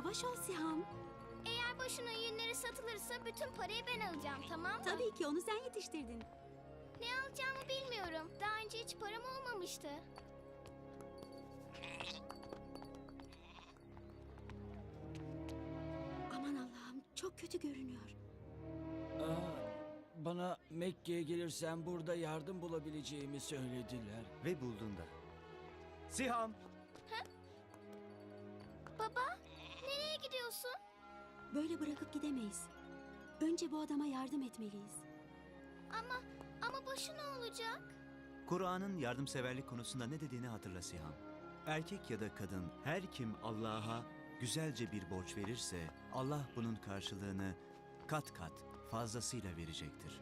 Yavaş ol Siham. Eğer başının yünleri satılırsa bütün parayı ben alacağım tamam mı? Tabii ki onu sen yetiştirdin. Ne alacağımı bilmiyorum. Daha önce hiç param olmamıştı. Aman Allah'ım çok kötü görünüyor. Aa, bana Mekke'ye gelirsen burada yardım bulabileceğimi söylediler. Ve bulduğunda. Siham! Baba, gidiyorsun? Böyle bırakıp gidemeyiz. Önce bu adama yardım etmeliyiz. Ama ama başı ne olacak? Kur'an'ın yardımseverlik konusunda ne dediğini hatırla Siham. Erkek ya da kadın her kim Allah'a güzelce bir borç verirse Allah bunun karşılığını kat kat fazlasıyla verecektir.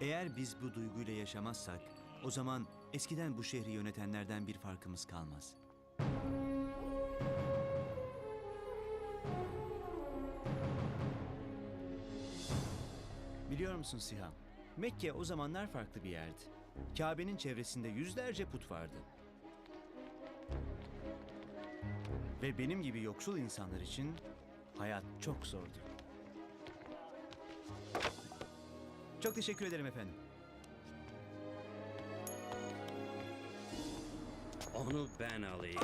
Eğer biz bu duyguyla yaşamazsak o zaman eskiden bu şehri yönetenlerden bir farkımız kalmaz. Biliyor musun Siham? Mekke o zamanlar farklı bir yerdi. Kabe'nin çevresinde yüzlerce put vardı. Ve benim gibi yoksul insanlar için hayat çok zordu. Çok teşekkür ederim efendim. Onu ben alayım.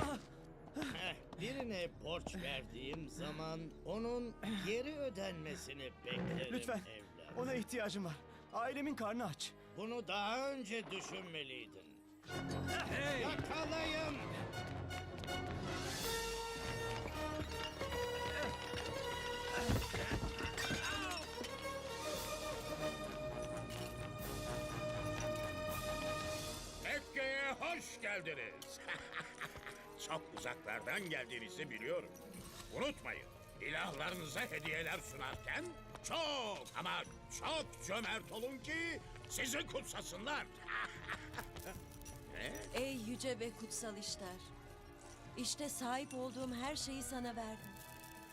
Birine borç verdiğim zaman onun geri ödenmesini beklerim Lütfen. evlat. Ona ihtiyacım var. Ailemin karnı aç. Bunu daha önce düşünmeliydin. Hey! Yakalayın! Mekke'ye hoş geldiniz. Çok uzaklardan geldiğinizi biliyorum. Unutmayın, ilahlarınıza hediyeler sunarken çok ama çok cömert olun ki sizi kutsasınlar. Ey yüce ve kutsal işler. İşte sahip olduğum her şeyi sana verdim.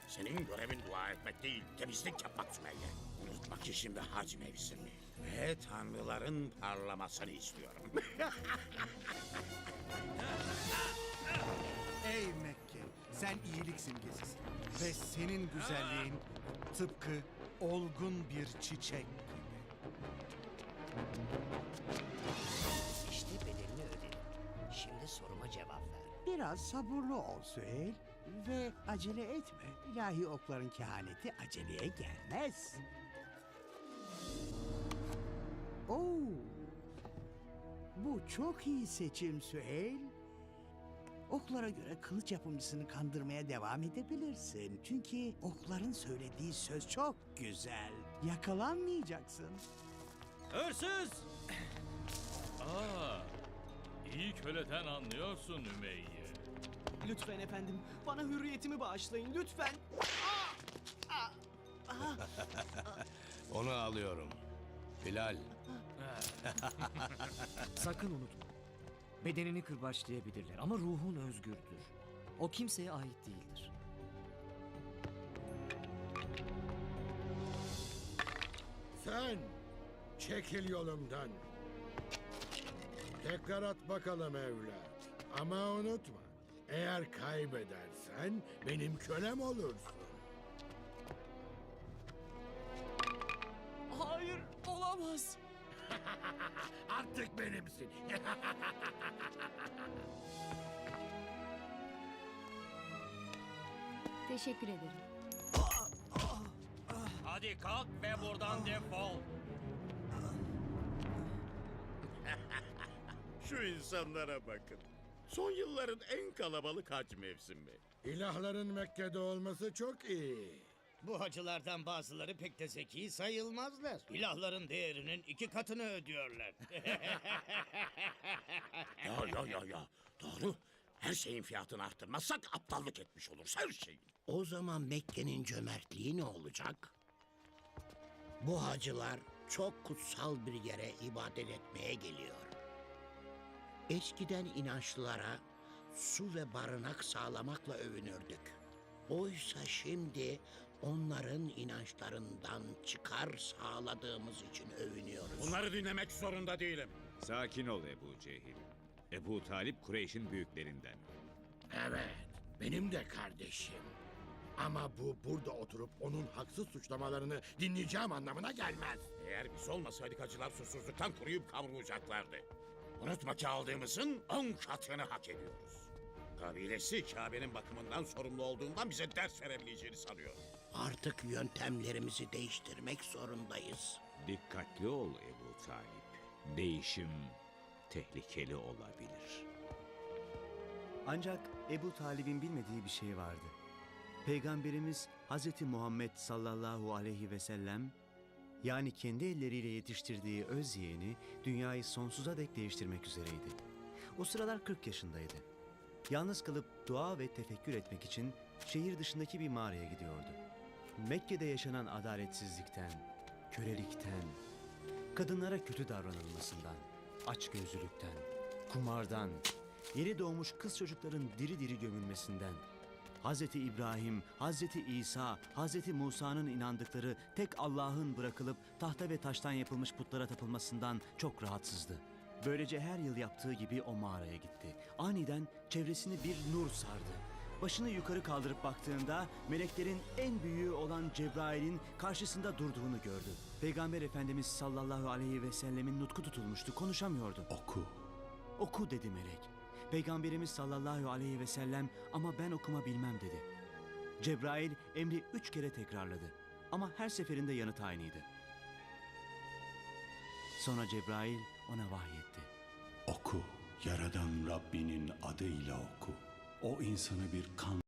Senin görevin dua etmek değil, temizlik yapmak Sümeyye. Unutma ki şimdi hac mevsimi. Ve tanrıların parlamasını istiyorum. Ey Mekke, sen iyilik simgesisin. Ve senin güzelliğin tıpkı olgun bir çiçek gibi. İşte bedelini ödedim. Şimdi soruma cevap ver. Biraz sabırlı ol Süheyl ve acele etme. İlahi okların kehaneti aceleye gelmez. Oo, bu çok iyi seçim Süheyl. Oklara göre kılıç yapımcısını kandırmaya devam edebilirsin. Çünkü okların söylediği söz çok güzel. Yakalanmayacaksın. Hırsız! Aa, iyi köleden anlıyorsun Ümeyye. Lütfen efendim, bana hürriyetimi bağışlayın lütfen. Onu alıyorum. Bilal, Sakın unutma. Bedenini kırbaçlayabilirler ama ruhun özgürdür. O kimseye ait değildir. sen çekil yolumdan. Tekrar at bakalım evlat. Ama unutma, eğer kaybedersen benim kölem olursun. Hayır, olamaz. Artık benimsin. Teşekkür ederim. Hadi kalk ve buradan defol. Şu insanlara bakın. Son yılların en kalabalık hac mevsimi. İlahların Mekke'de olması çok iyi. Bu hacılardan bazıları pek de zeki sayılmazlar. İlahların değerinin iki katını ödüyorlar. Ya ya ya ya. Doğru. Her şeyin fiyatını arttırmazsak aptallık etmiş oluruz her şeyin. O zaman Mekke'nin cömertliği ne olacak? Bu hacılar çok kutsal bir yere ibadet etmeye geliyor. Eskiden inançlılara su ve barınak sağlamakla övünürdük. Oysa şimdi onların inançlarından çıkar sağladığımız için övünüyoruz. Bunları dinlemek zorunda değilim. Sakin ol Ebu Cehil. Ebu Talip Kureyş'in büyüklerinden. Evet, benim de kardeşim. Ama bu burada oturup onun haksız suçlamalarını dinleyeceğim anlamına gelmez. Eğer biz olmasaydık acılar susuzluktan kuruyup kavrulacaklardı. Unutma ki aldığımızın on katını hak ediyoruz. Kabilesi Kabe'nin bakımından sorumlu olduğundan bize ders verebileceğini sanıyor. Artık yöntemlerimizi değiştirmek zorundayız. Dikkatli ol Ebu Talip. Değişim tehlikeli olabilir. Ancak Ebu Talib'in bilmediği bir şey vardı. Peygamberimiz Hz. Muhammed sallallahu aleyhi ve sellem yani kendi elleriyle yetiştirdiği öz yeğeni dünyayı sonsuza dek değiştirmek üzereydi. O sıralar 40 yaşındaydı. Yalnız kalıp dua ve tefekkür etmek için şehir dışındaki bir mağaraya gidiyordu. Mekke'de yaşanan adaletsizlikten, kölelikten, kadınlara kötü davranılmasından, açgözlülükten, kumardan, yeni doğmuş kız çocukların diri diri gömülmesinden, Hz. İbrahim, Hz. İsa, Hz. Musa'nın inandıkları tek Allah'ın bırakılıp tahta ve taştan yapılmış putlara tapılmasından çok rahatsızdı. Böylece her yıl yaptığı gibi o mağaraya gitti. Aniden çevresini bir nur sardı. Başını yukarı kaldırıp baktığında meleklerin en büyüğü olan Cebrail'in karşısında durduğunu gördü. Peygamber Efendimiz sallallahu aleyhi ve sellemin nutku tutulmuştu, konuşamıyordu. Oku. Oku dedi melek. Peygamberimiz sallallahu aleyhi ve sellem ama ben okuma bilmem dedi. Cebrail emri üç kere tekrarladı. Ama her seferinde yanıt aynıydı. Sonra Cebrail ona vahyetti. Oku. Yaradan Rabbinin adıyla oku. O insanı bir kan